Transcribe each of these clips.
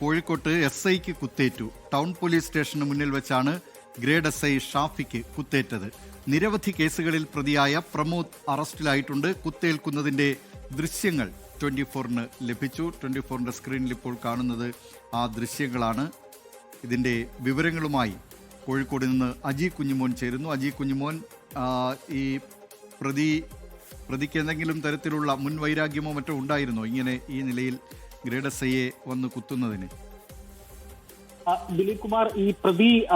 കോഴിക്കോട്ട് എസ് ഐക്ക് കുത്തേറ്റു. Town police സ്റ്റേഷന് മുന്നിൽ വെച്ചാണ് ഗ്രേഡ് എസ് ഐ ഷാഫിക്ക് കുത്തേറ്റത്. നിരവധി കേസുകളിൽ പ്രതിയായ പ്രമോദ് അറസ്റ്റിലായിട്ടുണ്ട്. കുത്തേൽക്കുന്നതിന്റെ ദൃശ്യങ്ങൾ ട്വന്റി ഫോറിന് ലഭിച്ചു. ട്വന്റി ഫോറിന്റെ സ്ക്രീനിൽ ഇപ്പോൾ കാണുന്നത് ആ ദൃശ്യങ്ങളാണ്. ഇതിന്റെ വിവരങ്ങളുമായി കോഴിക്കോട് നിന്ന് അജി കുഞ്ഞുമോൻ ചേരുന്നു. അജി കുഞ്ഞുമോൻ ഈ പ്രതി പ്രതിക്ക് എന്തെങ്കിലും തരത്തിലുള്ള മുൻവൈരാഗ്യമോ മറ്റോ ഉണ്ടായിരുന്നോ? ഇങ്ങനെ ഈ നിലയിൽ ഗ്രേഡ് എസ് ഐയെ വന്ന് കുത്തുന്നതിന്? ദിലീപ് കുമാർ ഈ പ്രതി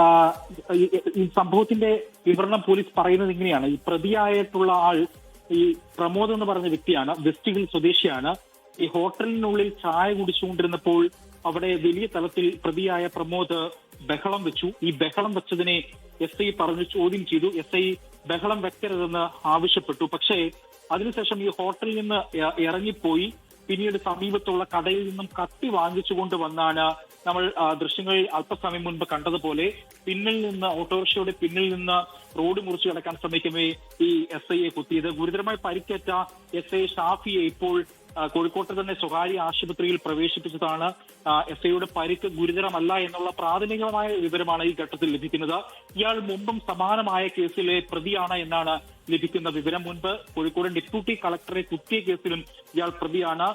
ഈ- സംഭവത്തിന്റെ വിവരണം പോലീസ് പറയുന്നത് ഇങ്ങനെയാണ്. ഈ പ്രതിയായിട്ടുള്ള ആൾ ഈ പ്രമോദ് എന്ന് പറഞ്ഞ വ്യക്തിയാണ് വെസ്റ്റ് ഹിൽ സ്വദേശിയാണ്. ഈ ഹോട്ടലിനുള്ളിൽ ചായ കുടിച്ചുകൊണ്ടിരുന്നപ്പോൾ അവിടെ വലിയ തലത്തിൽ പ്രതിയായ പ്രമോദ് ബഹളം വെച്ചു. ഈ ബഹളം വെച്ചതിനെ എസ് ഐ പറഞ്ഞു ചോദ്യം ചെയ്തു. എസ് ഐ ബഹളം വെക്കരുതെന്ന് ആവശ്യപ്പെട്ടു. പക്ഷേ അതിനുശേഷം ഈ ഹോട്ടലിൽ നിന്ന് ഇറങ്ങിപ്പോയി. പിന്നീട് സമീപത്തുള്ള കടയിൽ നിന്നും കത്തി വാങ്ങിച്ചുകൊണ്ട് വന്നാണ് നമ്മൾ ദൃശ്യങ്ങളിൽ അല്പസമയം മുൻപ് കണ്ടതുപോലെ പിന്നിൽ നിന്ന് ഓട്ടോറിക്ഷയുടെ പിന്നിൽ നിന്ന് റോഡ് മുറിച്ചു കടക്കാൻ ശ്രമിക്കുമ്പോൾ ഈ എസ് ഐയെ കുത്തിയത്. ഗുരുതരമായി പരിക്കേറ്റ എസ് ഐ ഷാഫിയെ ഇപ്പോൾ കോഴിക്കോട്ട് തന്നെ സ്വകാര്യ ആശുപത്രിയിൽ പ്രവേശിപ്പിച്ചതാണ്. എസ് ഐയുടെ പരിക്ക് ഗുരുതരമല്ല എന്നുള്ള പ്രാഥമികമായ വിവരമാണ് ഈ ഘട്ടത്തിൽ ലഭിക്കുന്നത്. ഇയാൾ മുമ്പും സമാനമായ കേസിലെ പ്രതിയാണ് എന്നാണ് ലഭിക്കുന്ന വിവരം മുൻപ് കോഴിക്കോട് ഡെപ്യൂട്ടി കളക്ടറെ കുത്തിയ കേസിലും ഇയാൾ പ്രതിയാണ്.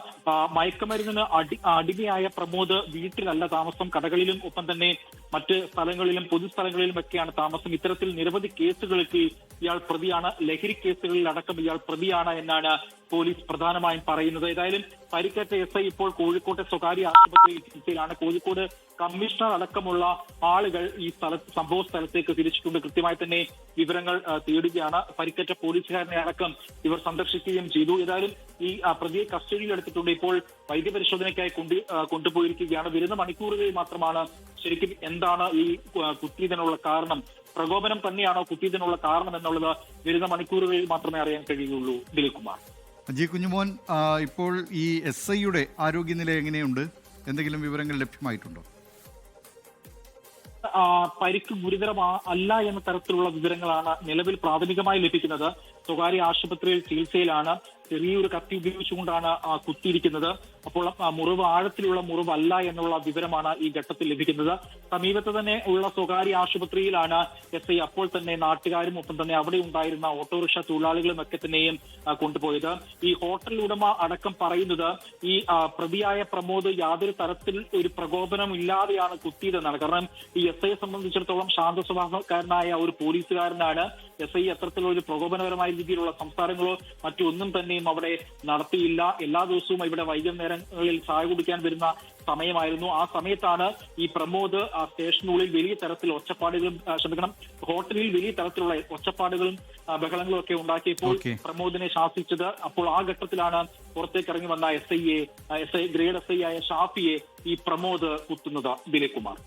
മയക്കുമരുന്നിന് അടി അടിമയായ പ്രമോദ് വീട്ടിലല്ല താമസം കടകളിലും ഒപ്പം തന്നെ മറ്റ് സ്ഥലങ്ങളിലും പൊതുസ്ഥലങ്ങളിലും ഒക്കെയാണ് താമസം. ഇത്തരത്തിൽ നിരവധി കേസുകൾക്ക് ഇയാൾ പ്രതിയാണ്. ലഹരി കേസുകളിൽ അടക്കം ഇയാൾ പ്രതിയാണ് എന്നാണ് പോലീസ് പ്രധാനമായും പറയുന്നത്. ഏതായാലും പരിക്കേറ്റ എസ് ഐ ഇപ്പോൾ കോഴിക്കോട്ടെ സ്വകാര്യ ആശുപത്രി ചികിത്സയിലാണ്. കോഴിക്കോട് കമ്മീഷണർ അടക്കമുള്ള ആളുകൾ ഈ സ്ഥലത്ത് സംഭവ സ്ഥലത്തേക്ക് തിരിച്ചിട്ടുണ്ട്. കൃത്യമായി തന്നെ വിവരങ്ങൾ തേടുകയാണ്. പരിക്കേറ്റ പോലീസുകാരനെ അടക്കം ഇവർ സന്ദർശിക്കുകയും ചെയ്തു. ഏതായാലും ഈ പ്രതിയെ കസ്റ്റഡിയിൽ എടുത്തിട്ടുണ്ട് ഇപ്പോൾ വൈദ്യപരിശോധനയ്ക്കായി കൊണ്ടു കൊണ്ടുപോയിരിക്കുകയാണ്. വരുന്ന മണിക്കൂറുകളിൽ മാത്രമാണ് ശരിക്കും എന്താണ് ഈ കുത്തിയതിനുള്ള കാരണം? പ്രകോപനം തന്നെയാണോ കുത്തിയതിനുള്ള കാരണം എന്നുള്ളത് വരുന്ന മണിക്കൂറുകളിൽ മാത്രമേ അറിയാൻ കഴിയുള്ളൂ ദിലീപ് കുമാർ അജി കുഞ്ഞുമോൻ ഇപ്പോൾ ഈ എസ് ഐയുടെ ആരോഗ്യനില എങ്ങനെയുണ്ട്? എന്തെങ്കിലും വിവരങ്ങൾ ലഭ്യമായിട്ടുണ്ടോ? പരിക്ക് ഗുരുതരമാ അല്ല എന്ന തരത്തിലുള്ള വിവരങ്ങളാണ് നിലവിൽ പ്രാഥമികമായി ലഭിക്കുന്നത്. സ്വകാര്യ ആശുപത്രിയിൽ ചികിത്സയിലാണ് ചെറിയൊരു കത്തി ഉപയോഗിച്ചുകൊണ്ടാണ് കുത്തിയിരിക്കുന്നത്. അപ്പോൾ മുറിവ് ആഴത്തിലുള്ള മുറിവല്ല എന്നുള്ള വിവരമാണ് ഈ ഘട്ടത്തിൽ ലഭിക്കുന്നത്. സമീപത്ത് തന്നെ ഉള്ള സ്വകാര്യ ആശുപത്രിയിലാണ് എസ് ഐ അപ്പോൾ തന്നെ നാട്ടുകാരും ഒപ്പം തന്നെ അവിടെ ഉണ്ടായിരുന്ന ഓട്ടോറിക്ഷ തൊഴിലാളികളും ഒക്കെ തന്നെയും കൊണ്ടുപോയത്. ഈ ഹോട്ടൽ ഉടമ അടക്കം പറയുന്നത് ഈ പ്രതിയായ പ്രമോദ് യാതൊരു തരത്തിൽ ഒരു പ്രകോപനം ഇല്ലാതെയാണ് കുത്തിയതെന്നാണ്. കാരണം ഈ എസ് ഐയെ സംബന്ധിച്ചിടത്തോളം ശാന്ത സ്വഭാവക്കാരനായ ഒരു പോലീസുകാരനാണ് എസ് ഐ അത്തരത്തിലുള്ള ഒരു പ്രകോപനപരമായ രീതിയിലുള്ള സംസാരങ്ങളോ മറ്റു ഒന്നും തന്നെയും അവിടെ നടത്തിയില്ല. എല്ലാ ദിവസവും ഇവിടെ വൈകുന്നേരങ്ങളിൽ ചായ കുടിക്കാൻ വരുന്ന സമയമായിരുന്നു. ആ സമയത്താണ് ഈ പ്രമോദ് ആ സ്റ്റേഷനുള്ളിൽ വലിയ തരത്തിൽ ഒച്ചപ്പാടുകളും ക്ഷമിക്കണം ഹോട്ടലിൽ വലിയ തരത്തിലുള്ള ഒച്ചപ്പാടുകളും ബഹളങ്ങളും ഒക്കെ ഉണ്ടാക്കിയപ്പോൾ പ്രമോദിനെ ശാസിച്ചത്. അപ്പോൾ ആ ഘട്ടത്തിലാണ് പുറത്തേക്ക് ഇറങ്ങി വന്ന S A S I grade S I ആയ ഷാഫിയെ ഈ പ്രമോദ് കുത്തുന്നത് ദിലീപ് കുമാർ.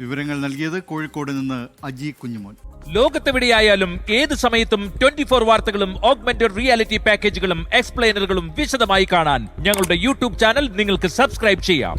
വിവരങ്ങൾ നൽകിയത് കോഴിക്കോട് നിന്ന് അജി കുഞ്ഞുമോൻ. ലോകത്തെവിടെയായാലും ഏത് സമയത്തും ട്വന്റി ഫോർ വാർത്തകളും ഓഗ്മെന്റഡ് റിയാലിറ്റി പാക്കേജുകളും എക്സ്പ്ലെയിനറുകളും വിശദമായി കാണാൻ ഞങ്ങളുടെ യൂട്യൂബ് ചാനൽ നിങ്ങൾക്ക് സബ്സ്ക്രൈബ് ചെയ്യാം.